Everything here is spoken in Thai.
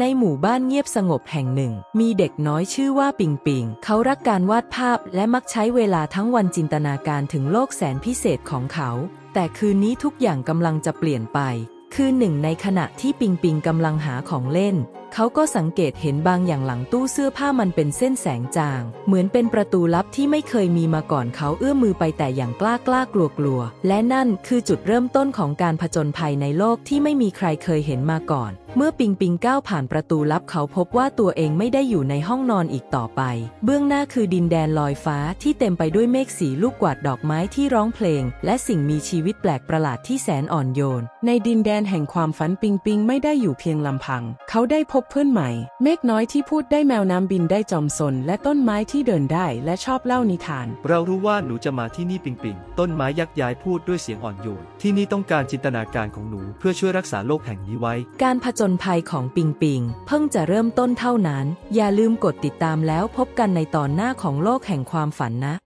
ในหมู่บ้านเงียบสงบแห่งหนึ่ง มีเด็กน้อยชื่อว่าปิงปิง เขารักการวาดภาพและมักใช้เวลาทั้งวันจินตนาการถึงโลกแสนพิเศษของเขา แต่คืนนี้ทุกอย่างกำลังจะเปลี่ยนไป คือหนึ่งในขณะที่ปิงปิงกำลังหาของเล่น เขาก็สังเกตเห็นบางอย่างหลังตู้เสื้อผ้ามันเป็นเส้นแสงจาง เหมือนเป็นประตูลับที่ไม่เคยมีมาก่อนเขาเอื้อมมือไปแต่อย่างกล้ากล้ากลัวกลัว และนั่นคือจุดเริ่มต้นของการผจญภัยในโลกที่ไม่มีใครเคยเห็นมาก่อน เมื่อปิงปิงก้าวผ่านประตูลับเขาพบว่าตัวเองไม่ได้อยู่ในห้องนอนอีกต่อไป เบื้องหน้าคือดินแดนลอยฟ้าที่เต็มไปด้วยเมฆสีลูกกวาดดอกไม้ที่ร้องเพลง และสิ่งมีชีวิตแปลกประหลาดที่แสนอ่อนโยน ในดินแดนแห่งความฝันปิงปิงไม่ได้อยู่เพียงลำพัง เขาได้พบเพื่อนใหม่ เมฆน้อยที่พูดได้แมวน้ำบินได้จอมสน และต้นไม้ที่เดินได้และชอบเล่านิทาน เรารู้ว่าหนูจะมาที่นี่ปิงปิงต้นไม้ยักย้ายพูดด้วยเสียงอ่อนโยน ที่นี่ต้องการจินตนาการของหนูเพื่อช่วยรักษาโลกแห่งนี้ไว้ การผจญภัยของปิงปิงเพิ่งจะเริ่มต้นเท่านั้น อย่าลืมกดติดตามแล้วพบกันในตอนหน้าของโลกแห่งความฝันนะ